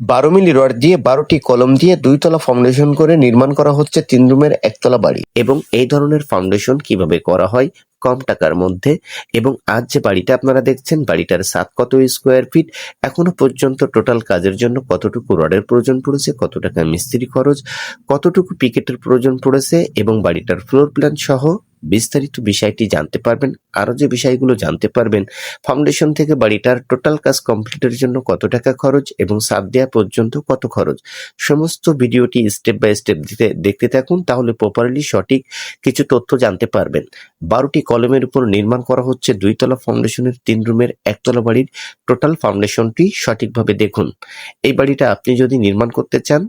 বারো মিলি রড দিয়ে বারোটি কলম দিয়ে দুইতলা ফাউন্ডেশন করে নির্মাণ করা হচ্ছে তিন রুমের একতলা বাড়ি। এবং এই ধরনের ফাউন্ডেশন কীভাবে করা হয়, কম টাকার মধ্যে, এবং আজ যে বাড়িটা আপনারা দেখছেন, বাড়িটার সাত কত স্কোয়ার ফিট এখনও পর্যন্ত টোটাল কাজের জন্য কতটুকু রডের প্রয়োজন পড়েছে, কত টাকা মিস্ত্রি খরচ, কতটুকু পিকেটের প্রয়োজন পড়েছে, এবং বাড়িটার ফ্লোর প্ল্যান সহ বিস্তারিত বিষয়টি জানতে পারবেন। আরও যে বিষয়গুলো জানতে পারবেন, ফাউন্ডেশন থেকে বাড়িটার টোটাল কাজ কমপ্লিটের জন্য কত টাকা খরচ এবং সাপ দেওয়া পর্যন্ত কত খরচ, সমস্ত ভিডিওটি স্টেপ বাই স্টেপ দিতে, দেখতে থাকুন, তাহলে প্রপারলি সঠিক কিছু তথ্য জানতে পারবেন। বারোটি কলমের উপর নির্মাণ করা হচ্ছে দুইতলা ফাউন্ডেশনের তিন রুমের একতলা বাড়ির টোটাল ফাউন্ডেশনটি সঠিকভাবে দেখুন। এই বাড়িটা আপনি যদি নির্মাণ করতে চান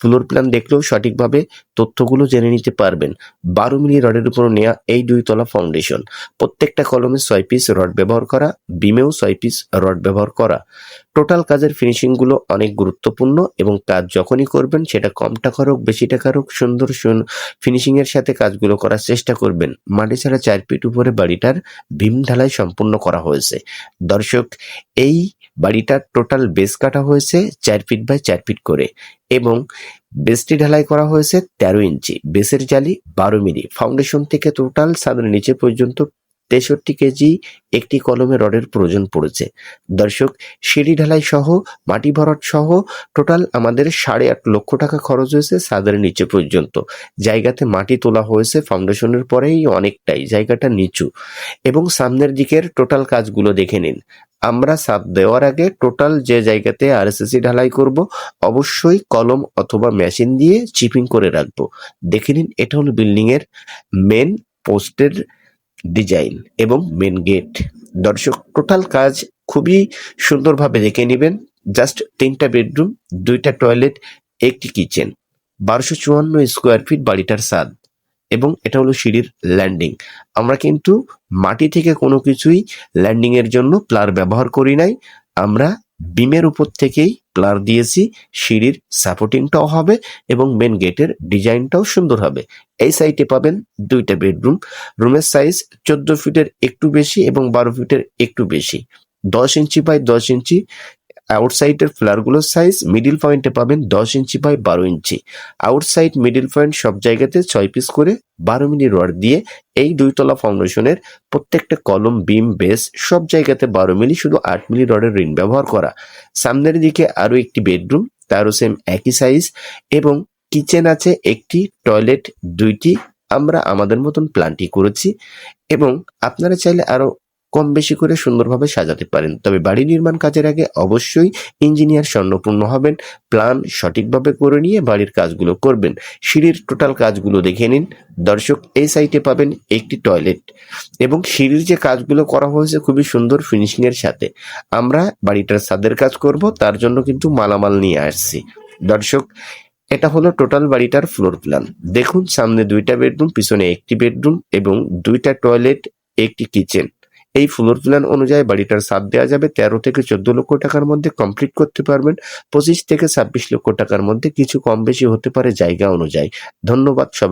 ফ্লোর প্ল্যান দেখলেও সঠিকভাবে তথ্যগুলো জেনে নিতে পারবেন। বারো মিলি রডের উপর নেওয়া এই দুইতলা ফাউন্ডেশন প্রত্যেকটা কলমে ছয় পিস রড ব্যবহার করা বিমেও ছয় পিস রড ব্যবহার করা। টোটাল কাজের ফিনিশিংগুলো অনেক গুরুত্বপূর্ণ এবং কাজ যখনই করবেন সেটা কম টাকার হোক, বেশি টাকার হোক, সুন্দর ফিনিশিং এর সাথে কাজগুলো করার চেষ্টা করবেন। মাটি ছাড়া চার ফিট উপরে বাড়িটার ভীম ঢালাই সম্পূর্ণ করা হয়েছে। দর্শক, এই বাড়িটার টোটাল বেস কাটা হয়েছে চার ফিট বাই চার ফিট করে এবং বেসটি ঢালাই করা হয়েছে তেরো ইঞ্চি। বেসের জালি বারো মিলি। ফাউন্ডেশন থেকে টোটাল সাদের নিচে পর্যন্ত তেষট্টি কেজি একটি কলমে রডের প্রয়োজন পড়েছে। দর্শক, সিঁড়ি ঢালাই সহ, মাটি ভরাট সহ, টোটাল আমাদের সাড়ে আট লক্ষ টাকা খরচ হয়েছে সাদের নিচে পর্যন্ত। জায়গাতে মাটি তোলা হয়েছে, ফাউন্ডেশনের পরেই অনেকটাই, জায়গাটা নিচু। এবং সামনের দিকের টোটাল কাজগুলো দেখে নিন। আমরা সাপ দেওয়ার আগে টোটাল যে জায়গাতে আরএসএসি ঢালাই করব, অবশ্যই কলম অথবা মেশিন দিয়ে চিপিং করে রাখব। দেখে নিন, এটা হলো বিল্ডিং এর মেন পোস্টের ডিজাইন এবং মেন গেট দর্শক টোটাল কাজ খুবই সুন্দরভাবে দেখে নেবেন। জাস্ট তিনটা বেডরুম দুইটা টয়লেট একটি কিচেন বারোশো চুয়ান্ন স্কোয়ার ফিট বাড়িটার স্বাদ এবং এটা হলো সিঁড়ির ল্যান্ডিং আমরা কিন্তু মাটি থেকে কোনো কিছুই ল্যান্ডিং এর জন্য প্লার ব্যবহার করি নাই। আমরা বিমের উপর থেকেই প্লার দিয়েছি, সিঁড়ির সাপোর্টিংটাও হবে এবং মেন গেটের ডিজাইনটাও সুন্দর হবে। এই সাইটে পাবেন দুইটা বেডরুম রুমের সাইজ চোদ্দ ফিটের একটু বেশি এবং বারো ফিটের একটু বেশি। দশ ইঞ্চি বাই দশ ইঞ্চি আউটসাইডের ফ্লারগুলোর সাইজ মিডিল পয়েন্টে পাবেন দশ ইঞ্চি বাই বারো ইঞ্চি। আউটসাইড মিডিল পয়েন্ট সব জায়গাতে ছয় পিস করে বারো মিলি রড দিয়ে এই দুইতলা ফাউন্ডেশনের প্রত্যেকটা কলম বিম বেস সব জায়গাতে বারো মিলি শুধু আট মিলি রডের রিং ব্যবহার করা। সামনের দিকে আরও একটি বেডরুম তারও সেম একই সাইজ এবং কিচেন আছে, একটি টয়লেট দুইটি আমরা আমাদের মতন প্ল্যানটি করেছি এবং আপনারা চাইলে আরও কম বেশি করে সুন্দরভাবে সাজাতে পারেন। তবে বাড়ি নির্মাণ কাজের আগে অবশ্যই ইঞ্জিনিয়ার স্বর্ণপূর্ণ হবেন, প্ল্যান সঠিকভাবে করে নিয়ে বাড়ির কাজগুলো করবেন। সিঁড়ির টোটাল কাজগুলো দেখে নিন। দর্শক, এই সাইটে পাবেন একটি টয়লেট এবং সিঁড়ির যে কাজগুলো করা হয়েছে খুবই সুন্দর ফিনিশিং এর সাথে। আমরা বাড়িটার ছাদের কাজ করব, তার জন্য কিন্তু মালামাল নিয়ে আসছি। দর্শক, এটা হলো টোটাল বাড়িটার ফ্লোর প্ল্যান দেখুন, সামনে দুইটা বেডরুম পিছনে একটি বেডরুম এবং দুইটা টয়লেট একটি কিচেন এই ফ্লোর প্ল্যান অনুযায়ী বাড়িটার সাপ দেওয়া যাবে তেরো থেকে চোদ্দ লক্ষ টাকার মধ্যে কমপ্লিট করতে পারবেন। পঁচিশ থেকে ছাব্বিশ লক্ষ টাকার মধ্যে কিছু কম বেশি হতে পারে জায়গা অনুযায়ী। ধন্যবাদ সবাই।